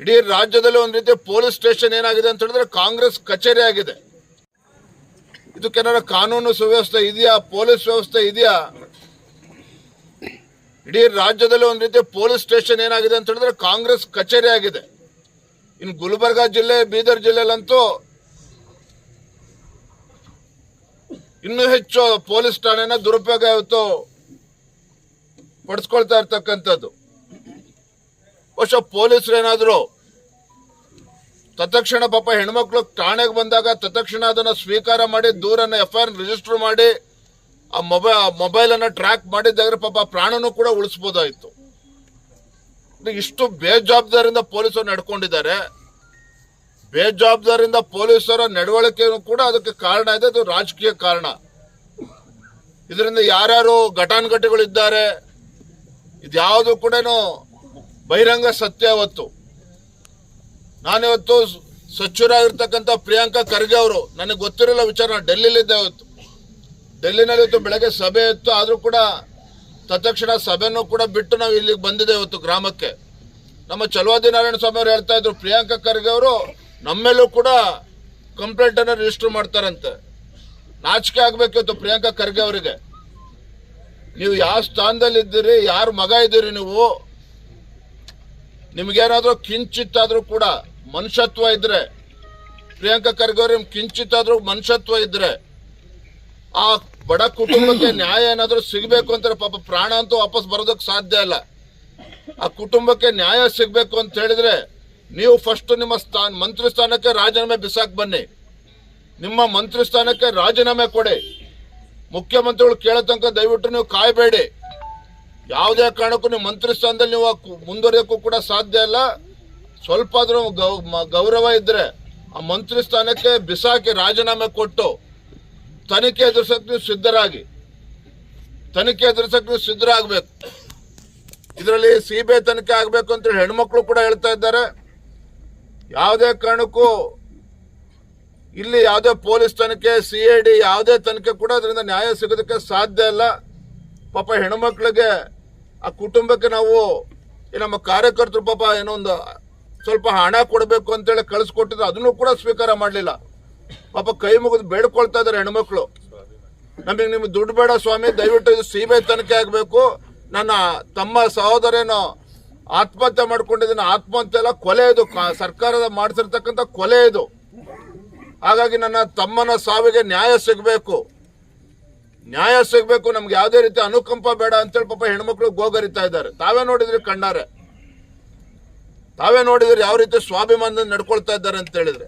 ಇಡೀ ರಾಜ್ಯದಲ್ಲಿ ಒಂದು ರೀತಿ ಪೊಲೀಸ್ ಸ್ಟೇಷನ್ ಏನಾಗಿದೆ ಅಂತ ಹೇಳಿದ್ರೆ ಕಾಂಗ್ರೆಸ್ ಕಚೇರಿ ಆಗಿದೆ. ಇದಕ್ಕೇನಾರ ಕಾನೂನು ಸುವ್ಯವಸ್ಥೆ ಇದೆಯಾ? ಪೊಲೀಸ್ ವ್ಯವಸ್ಥೆ ಇದೆಯಾ? ಇಡೀ ರಾಜ್ಯದಲ್ಲಿ ಒಂದು ರೀತಿ ಪೊಲೀಸ್ ಸ್ಟೇಷನ್ ಏನಾಗಿದೆ ಅಂತ ಹೇಳಿದ್ರೆ ಕಾಂಗ್ರೆಸ್ ಕಚೇರಿ ಆಗಿದೆ. ಇನ್ನು ಗುಲ್ಬರ್ಗ ಜಿಲ್ಲೆ, ಬೀದರ್ ಜಿಲ್ಲೆಯಲ್ಲಂತೂ ಇನ್ನೂ ಹೆಚ್ಚು ಪೊಲೀಸ್ ಠಾಣೆನ ದುರುಪಯೋಗ ಇವತ್ತು ಪಡಿಸ್ಕೊಳ್ತಾ ಇರ್ತಕ್ಕಂಥದ್ದು. ಬಹುಶಃ ಪೊಲೀಸರು ಏನಾದರೂ ತತ್ಕ್ಷಣ ಪಾಪ ಹೆಣ್ಮಕ್ಳು ಠಾಣೆಗೆ ಬಂದಾಗ ತತ್ಕ್ಷಣ ಅದನ್ನ ಸ್ವೀಕಾರ ಮಾಡಿ ದೂರನ್ನ ಎಫ್ ಐ ಆರ್ ರಿಜಿಸ್ಟರ್ ಮಾಡಿ ಆ ಮೊಬೈಲ್ ಮೊಬೈಲ್ ಅನ್ನ ಟ್ರ್ಯಾಕ್ ಮಾಡಿದ್ದಾದ್ರೆ ಪಾಪ ಪ್ರಾಣನೂ ಕೂಡ ಉಳಿಸ್ಬೋದಾಯಿತು. ಇಷ್ಟು ಬೇಜವಾಬ್ದಾರಿಂದ ಪೊಲೀಸರು ನಡ್ಕೊಂಡಿದ್ದಾರೆ. ಬೇಜವಾಬ್ದಾರಿಂದ ಪೊಲೀಸರ ನಡವಳಿಕೆಯೂ ಕೂಡ ಅದಕ್ಕೆ ಕಾರಣ ಇದೆ. ಅದು ರಾಜಕೀಯ ಕಾರಣ. ಇದರಿಂದ ಯಾರ್ಯಾರು ಘಟಾನುಘಟಿಗಳಿದ್ದಾರೆ, ಇದ್ಯಾವುದು ಕೂಡ ಬಹಿರಂಗ ಸತ್ಯ ಅವತ್ತು. ನಾನಿವತ್ತು ಸಚಿವರಾಗಿರ್ತಕ್ಕಂಥ ಪ್ರಿಯಾಂಕಾ ಖರ್ಗೆ ಅವರು, ನನಗೆ ಗೊತ್ತಿರಲ್ಲ ವಿಚಾರ, ಡೆಲ್ಲಿಲಿದ್ದೆ ಅವತ್ತು ಡೆಲ್ಲಿನಲ್ಲಿ ಇವತ್ತು ಬೆಳಗ್ಗೆ ಸಭೆ ಇತ್ತು, ಆದರೂ ಕೂಡ ತತ್ಕ್ಷಣ ಸಭೆನೂ ಕೂಡ ಬಿಟ್ಟು ನಾವು ಇಲ್ಲಿಗೆ ಬಂದಿದೆ ಇವತ್ತು ಗ್ರಾಮಕ್ಕೆ. ನಮ್ಮ ಚಲುವಾದಿ ನಾರಾಯಣ ಸ್ವಾಮಿ ಅವರು ಹೇಳ್ತಾ ಇದ್ರು, ಪ್ರಿಯಾಂಕಾ ಖರ್ಗೆ ಅವರು ನಮ್ಮೆಲ್ಲೂ ಕೂಡ ಕಂಪ್ಲೇಂಟ್ ಅನ್ನ ರಿಜಿಸ್ಟರ್ ಮಾಡ್ತಾರಂತೆ. ನಾಚಿಕೆ ಆಗ್ಬೇಕು ಇವತ್ತು ಪ್ರಿಯಾಂಕಾ ಖರ್ಗೆ ಅವರಿಗೆ. ನೀವು ಯಾವ ಸ್ಥಾನದಲ್ಲಿ ಇದ್ದೀರಿ ಯಾರ ಮಗ ಇದ್ದೀರಿ ನೀವು? ನಿಮ್ಗೇನಾದ್ರೂ ಕಿಂಚಿತ್ತಾದರೂ ಕೂಡ ಮನುಷ್ಯತ್ವ ಇದ್ರೆ ಪ್ರಿಯಾಂಕಾ ಖರ್ಗೆ ಅವ್ರ ಕಿಂಚಿತ್ತಾದ್ರೂ ಮನುಷ್ಯತ್ವ ಇದ್ರೆ ಆ ಬಡ ಕುಟುಂಬಕ್ಕೆ ನ್ಯಾಯ ಏನಾದರೂ ಸಿಗಬೇಕು ಅಂತಾರೆ ಪಾಪ ಪ್ರಾಣ ಅಂತೂ ವಾಪಸ್ ಬರೋದಕ್ಕೆ ಸಾಧ್ಯ ಇಲ್ಲ. ಆ ಕುಟುಂಬಕ್ಕೆ ನ್ಯಾಯ ಸಿಗಬೇಕು ಅಂತ ಹೇಳಿದ್ರೆ ನೀವು ಫಸ್ಟ್ ನಿಮ್ಮ ಸ್ಥಾನ ಮಂತ್ರಿ ಸ್ಥಾನಕ್ಕೆ ರಾಜೀನಾಮೆ ಬಿಸಾಕ್ ಬನ್ನಿ. ನಿಮ್ಮ ಮಂತ್ರಿ ಸ್ಥಾನಕ್ಕೆ ರಾಜೀನಾಮೆ ಕೊಡಿ. ಮುಖ್ಯಮಂತ್ರಿಗಳು ಕೇಳೋ ತನಕ ದಯವಿಟ್ಟು ನೀವು ಕಾಯಬೇಡಿ. ಯಾವುದೇ ಕಾರಣಕ್ಕೂ ನೀವು ಮಂತ್ರಿ ಸ್ಥಾನದಲ್ಲಿ ನೀವು ಮುಂದುವರಿಯೋಕ್ಕೂ ಕೂಡ ಸಾಧ್ಯ ಇಲ್ಲ. ಸ್ವಲ್ಪ ಆದರೂ ಗೌರವ ಇದ್ರೆ ಆ ಮಂತ್ರಿ ಸ್ಥಾನಕ್ಕೆ ಬಿಸಾಕಿ ರಾಜೀನಾಮೆ ಕೊಟ್ಟು ತನಿಖೆ ಎದುರಿಸಕ್ಕೆ ನೀವು ಸಿದ್ಧರಾಗಿ. ತನಿಖೆ ಎದುರಿಸಕ್ಕೆ ನೀವು ಸಿದ್ಧರಾಗಬೇಕು. ಇದರಲ್ಲಿ ಸಿ ಬಿ ಐ ತನಿಖೆ ಆಗಬೇಕು ಅಂತೇಳಿ ಹೆಣ್ಮಕ್ಳು ಕೂಡ ಹೇಳ್ತಾ ಇದ್ದಾರೆ. ಯಾವುದೇ ಕಾರಣಕ್ಕೂ ಇಲ್ಲಿ ಯಾವುದೇ ಪೊಲೀಸ್ ತನಿಖೆ, ಸಿ ಐ ಡಿ ಯಾವುದೇ ತನಿಖೆ ಕೂಡ ಅದರಿಂದ ನ್ಯಾಯ ಸಿಗೋದಕ್ಕೆ ಸಾಧ್ಯ ಇಲ್ಲ. ಪಾಪ ಹೆಣ್ಮಕ್ಳಿಗೆ ಆ ಕುಟುಂಬಕ್ಕೆ ನಾವು ನಮ್ಮ ಕಾರ್ಯಕರ್ತರು ಪಾಪ ಏನೋ ಒಂದು ಸ್ವಲ್ಪ ಹಣ ಕೊಡಬೇಕು ಅಂತೇಳಿ ಕಳಿಸ್ಕೊಟ್ಟಿದ್ರು, ಅದನ್ನು ಕೂಡ ಸ್ವೀಕಾರ ಮಾಡಲಿಲ್ಲ. ಪಾಪ ಕೈ ಮುಗಿದು ಬೇಡ್ಕೊಳ್ತಾ ಇದ್ದಾರೆ ಹೆಣ್ಮಕ್ಳು. ನಮಗೆ ನಿಮ್ಗೆ ದುಡ್ಡು ಬೇಡ ಸ್ವಾಮಿ, ದಯವಿಟ್ಟು ಇದು ಸಿಬಿಐ ತನಿಖೆ ಆಗಬೇಕು. ನನ್ನ ತಮ್ಮ ಸಹೋದರೇನು ಆತ್ಮಹತ್ಯೆ ಮಾಡ್ಕೊಂಡಿದ್ದೀನಿ, ಆತ್ಮಹತ್ಯೆ ಎಲ್ಲ ಕೊಲೆ ಇದು. ಸರ್ಕಾರದ ಮಾಡಿಸಿರ್ತಕ್ಕಂಥ ಕೊಲೆ ಇದು. ಹಾಗಾಗಿ ನನ್ನ ತಮ್ಮನ ಸಾವಿಗೆ ನ್ಯಾಯ ಸಿಗಬೇಕು. ನ್ಯಾಯ ಸಿಗಬೇಕು, ನಮ್ಗೆ ಯಾವುದೇ ರೀತಿ ಅನುಕಂಪ ಬೇಡ ಅಂತೇಳಿ ಪಾಪ ಹೆಣ್ಮಕ್ಳು ಗೋಗರಿತಾ ಇದ್ದಾರೆ. ತಾವೇ ನೋಡಿದ್ರೆ ಕಣ್ಣಾರೆ. ತಾವೇ ನೋಡಿದ್ರೆ ಯಾವ ರೀತಿ ಸ್ವಾಭಿಮಾನದಿಂದ ನಡ್ಕೊಳ್ತಾ ಇದ್ದಾರೆ ಅಂತ ಹೇಳಿದ್ರೆ.